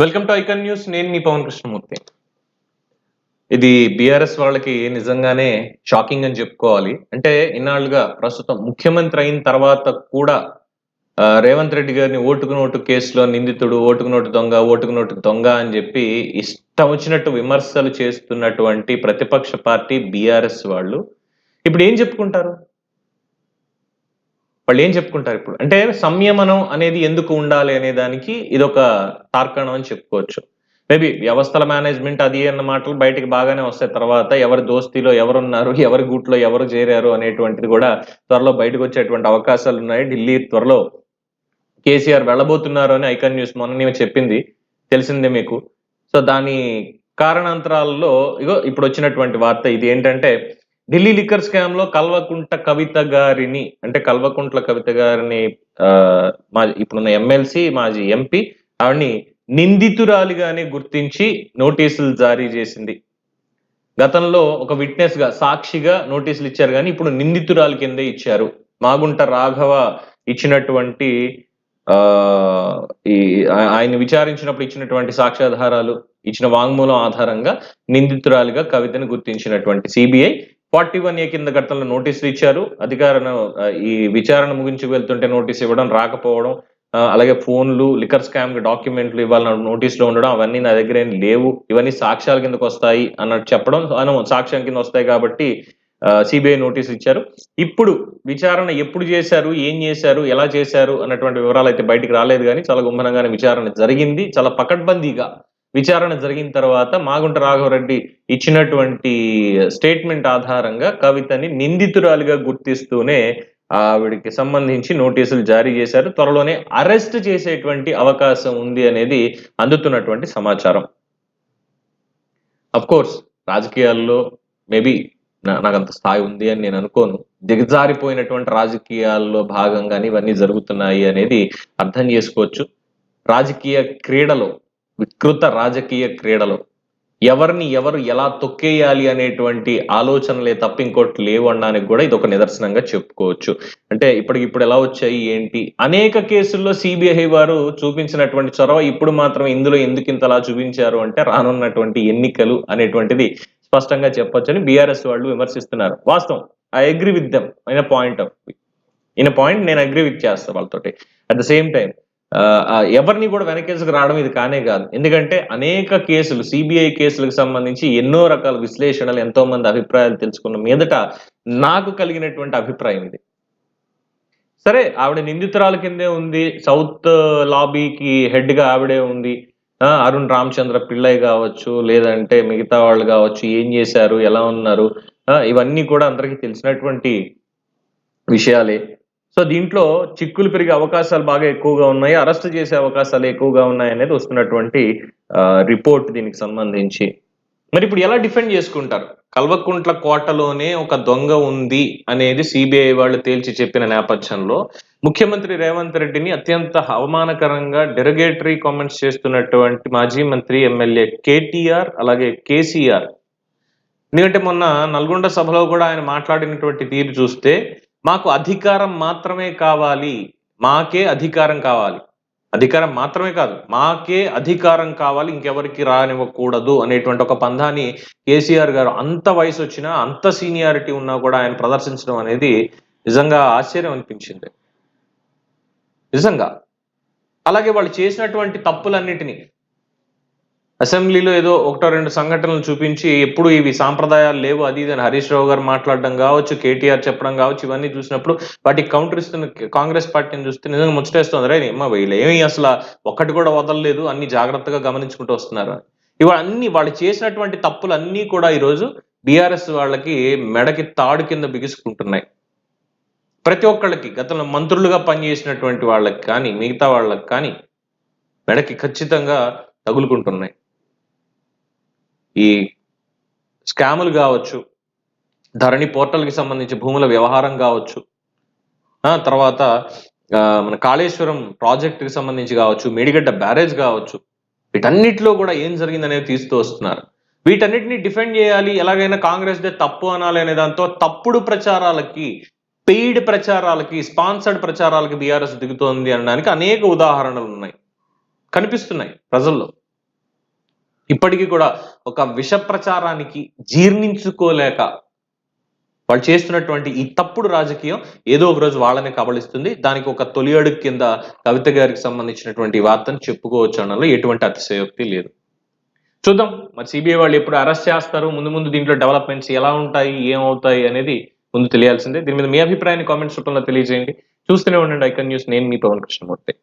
Welcome to icon news. నేను మీ పవన్ కృష్ణమూర్తి. ఇది BRS వాళ్ళకి నిజంగానే షాకింగ్ అని చెప్పుకోవాలి. అంటే ఇన్నాళ్ళుగా ప్రస్తుతం ముఖ్యమంత్రి అయిన తర్వాత కూడా రేవంత్ రెడ్డి గారిని ఓటుకు నోటు కేసులో నిందితుడు ఓటుకు నోటు దొంగ ఓటుకు నోటు దొంగ అని చెప్పి ఇష్టం వచ్చినట్టు విమర్శలు చేస్తున్నటువంటి ప్రతిపక్ష పార్టీ బీఆర్ఎస్ వాళ్ళు. ఇప్పుడు ఏం చెప్పుకుంటారు? వాళ్ళు ఏం చెప్పుకుంటారు ఇప్పుడు? అంటే సంయమనం అనేది ఎందుకు ఉండాలి అనే దానికి ఇది ఒక తార్కాణం అని చెప్పుకోవచ్చు. మేబీ వ్యవస్థల మేనేజ్మెంట్ అది అన్న మాటలు బయటకు బాగానే వస్తాయి. తర్వాత ఎవరి దోస్తీలో ఎవరున్నారు ఎవరి గూట్లో ఎవరు చేరారు అనేటువంటిది కూడా త్వరలో బయటకు వచ్చేటువంటి అవకాశాలు ఉన్నాయి. ఢిల్లీ త్వరలో కేసీఆర్ వెళ్ళబోతున్నారు అని ఐకాన్ న్యూస్ మొన్న చెప్పింది. తెలిసిందే మీకు. సో దాని కారణాంతరాల్లో ఇగో ఇప్పుడు వచ్చినటువంటి వార్త ఇది ఏంటంటే ఢిల్లీ లిక్కర్ స్కామ్లో కల్వకుంట కవిత గారిని అంటే కల్వకుంట్ల కవిత గారిని ఆ, మా ఇప్పుడున్న ఎమ్మెల్సీ మాజీ ఎంపీ ఆవిడని నిందితురాలిగానే గుర్తించి నోటీసులు జారీ చేసింది. గతంలో ఒక విట్నెస్గా సాక్షిగా నోటీసులు ఇచ్చారు కానీ ఇప్పుడు నిందితురాలి కిందే ఇచ్చారు. మాగుంట రాఘవ ఇచ్చినటువంటి ఆ ఈ ఆయన విచారించినప్పుడు ఇచ్చినటువంటి సాక్ష్యాధారాలు ఇచ్చిన వాంగ్మూలం ఆధారంగా నిందితురాలిగా కవితను గుర్తించినటువంటి సిబిఐ ఫార్టీ వన్ ఏ కింద గతంలో నోటీసులు ఇచ్చారు. అధికారులను ఈ విచారణ ముగించి వెళ్తుంటే నోటీస్ ఇవ్వడం రాకపోవడం అలాగే ఫోన్లు లికర్ స్కామ్ డాక్యుమెంట్లు ఇవ్వాలన్న నోటీసులో ఉండడం అవన్నీ నా దగ్గర ఏం లేవు. ఇవన్నీ సాక్ష్యాల కిందకు వస్తాయి అన్నట్టు చెప్పడం అను సాక్ష్యం కింద వస్తాయి కాబట్టి సిబిఐ నోటీసు ఇచ్చారు. ఇప్పుడు విచారణ ఎప్పుడు చేశారు ఏం చేశారు ఎలా చేశారు అన్నటువంటి వివరాలు అయితే బయటికి రాలేదు కానీ చాలా గుమ్మనంగానే విచారణ జరిగింది. చాలా పకడ్బందీగా విచారణ జరిగిన తర్వాత మాగుంట రాఘవరెడ్డి ఇచ్చినటువంటి స్టేట్మెంట్ ఆధారంగా కవితని నిందితురాలిగా గుర్తిస్తూనే ఆవిడికి సంబంధించి నోటీసులు జారీ చేశారు. త్వరలోనే అరెస్ట్ చేసేటువంటి అవకాశం ఉంది అనేది అందుతున్నటువంటి సమాచారం. అఫ్ కోర్స్ రాజకీయాల్లో మేబీ నాకు అంత స్థాయి ఉంది అని నేను అనుకోను. దిగజారిపోయినటువంటి రాజకీయాల్లో భాగంగానే ఇవన్నీ జరుగుతున్నాయి అనేది అర్థం చేసుకోవచ్చు. రాజకీయ క్రీడలో వికృత రాజకీయ క్రీడలు. ఎవరిని ఎవరు ఎలా తొక్కేయాలి అనేటువంటి ఆలోచనలే తప్ప ఇంకోటి లేవు అనడానికి కూడా ఇది ఒక నిదర్శనంగా చెప్పుకోవచ్చు. అంటే ఇప్పటికి ఇప్పుడు ఎలా వచ్చాయి ఏంటి? అనేక కేసుల్లో సిబిఐ వారు చూపించినటువంటి చొరవ ఇప్పుడు మాత్రం ఇందులో ఎందుకు ఇంతలా చూపించారు అంటే రానున్నటువంటి ఎన్నికలు అనేటువంటిది స్పష్టంగా చెప్పొచ్చని బీఆర్ఎస్ వాళ్ళు విమర్శిస్తున్నారు. వాస్తవం. I agree with them. అయిన పాయింట్ ఆఫ్ ఇన్ పాయింట్ నేను అగ్రి విత్ చేస్తా వాళ్ళతోటి. అట్ ద సేమ్ టైం ఎవరిని కూడా వెనకేసుకు రావడం ఇది కానే కాదు. ఎందుకంటే అనేక కేసులు సిబిఐ కేసులకు సంబంధించి ఎన్నో రకాల విశ్లేషణలు ఎంతో మంది అభిప్రాయాలు తెలుసుకున్న మీదట నాకు కలిగినటువంటి అభిప్రాయం ఇది. సరే ఆవిడ నిందితురాల కిందే ఉంది. సౌత్ లాబీకి హెడ్గా ఆవిడే ఉంది. అరుణ్ రామచంద్ర పిళ్ళై కావచ్చు లేదంటే మిగతా వాళ్ళు కావచ్చు ఏం చేశారు ఎలా ఉన్నారు ఇవన్నీ కూడా అందరికీ తెలిసినటువంటి విషయాలే. సో దీంట్లో చిక్కులు పెరిగే అవకాశాలు బాగా ఎక్కువగా ఉన్నాయి అరెస్ట్ చేసే అవకాశాలు ఎక్కువగా ఉన్నాయి అనేది వస్తున్నటువంటి రిపోర్ట్ దీనికి సంబంధించి. మరి ఇప్పుడు ఎలా డిఫెండ్ చేసుకుంటారు? కల్వకుంట్ల కోటలోనే ఒక దొంగ ఉంది అనేది సిబిఐ వాళ్ళు తేల్చి చెప్పిన నేపథ్యంలో ముఖ్యమంత్రి రేవంత్ రెడ్డిని అత్యంత అవమానకరంగా డెరగేటరీ కామెంట్స్ చేస్తున్నటువంటి మాజీ మంత్రి ఎమ్మెల్యే కేటీఆర్ అలాగే కేసీఆర్. ఎందుకంటే మొన్న నల్గొండ సభలో కూడా ఆయన మాట్లాడినటువంటి తీరు చూస్తే మాకు అధికారం మాత్రమే కావాలి. మాకే అధికారం కావాలి. అధికారం మాత్రమే కాదు. మాకే అధికారం కావాలి. ఇంకెవరికి రానివ్వకూడదు అనేటువంటి ఒక పంధాన్ని కేసీఆర్ గారు అంత వయసు వచ్చినా అంత సీనియారిటీ ఉన్నా కూడా ఆయన ప్రదర్శించడం అనేది నిజంగా ఆశ్చర్యం అనిపించింది. నిజంగా. అలాగే వాళ్ళు చేసినటువంటి తప్పులన్నిటినీ అసెంబ్లీలో ఏదో ఒకటో రెండు సంఘటనలు చూపించి ఎప్పుడు ఇవి సాంప్రదాయాలు లేవు అది ఇది అని హరీష్ రావు గారు మాట్లాడడం కావచ్చు కేటీఆర్ చెప్పడం కావచ్చు ఇవన్నీ చూసినప్పుడు వాటికి కౌంటర్ ఇస్తున్న కాంగ్రెస్ పార్టీని చూస్తే నిజంగా ముచ్చటేస్తుంది. రే అమ్మ వీళ్ళు ఏమీ అసలు ఒక్కటి కూడా వదలలేదు అన్ని జాగ్రత్తగా గమనించుకుంటూ వస్తున్నారు. ఇవాళ అన్ని వాళ్ళు చేసినటువంటి తప్పులు అన్నీ కూడా ఈరోజు బీఆర్ఎస్ వాళ్ళకి మెడకి తాడు కింద బిగుసుకుంటున్నాయి. ప్రతి ఒక్కళ్ళకి గతంలో మంత్రులుగా పనిచేసినటువంటి వాళ్ళకి కానీ మిగతా వాళ్ళకి కానీ మెడకి ఖచ్చితంగా తగులుకుంటున్నాయి. ఈ స్కాములు కావచ్చు ధరణి పోర్టల్కి సంబంధించి భూముల వ్యవహారం కావచ్చు తర్వాత మన కాళేశ్వరం ప్రాజెక్టుకి సంబంధించి కావచ్చు మేడిగడ్డ బ్యారేజ్ కావచ్చు వీటన్నిటిలో కూడా ఏం జరిగిందనేది తీస్తూ వస్తున్నారు. వీటన్నిటిని డిఫెండ్ చేయాలి ఎలాగైనా కాంగ్రెస్ దే తప్పు అనాలి అనే దాంతో తప్పుడు ప్రచారాలకి పెయిడ్ ప్రచారాలకి స్పాన్సర్డ్ ప్రచారాలకి బీఆర్ఎస్ దిగుతోంది అనడానికి అనేక ఉదాహరణలు ఉన్నాయి. కనిపిస్తున్నాయి ప్రజల్లో. ఇప్పటికీ కూడా ఒక విష ప్రచారానికి జీర్ణించుకోలేక వాళ్ళు చేస్తున్నటువంటి ఈ తప్పుడు రాజకీయం ఏదో ఒక రోజు వాళ్ళని కబళిస్తుంది. దానికి ఒక తొలి అడుగు కింద కవిత గారికి సంబంధించినటువంటి వార్తను చెప్పుకోవచ్చు అనలో ఎటువంటి అతిశయోక్తి లేదు. చూద్దాం. మరి సిబిఐ వాళ్ళు ఎప్పుడు అరెస్ట్ చేస్తారు? ముందు ముందు దీంట్లో డెవలప్మెంట్స్ ఎలా ఉంటాయి? ఏమవుతాయి అనేది ముందు తెలియాల్సిందే. దీని మీద మీ అభిప్రాయాన్ని కామెంట్స్ రూపంలో తెలియజేయండి. చూస్తూనే ఉండండి ఐకన్ న్యూస్. నేను మీ పవన్ కృష్ణమూర్తి.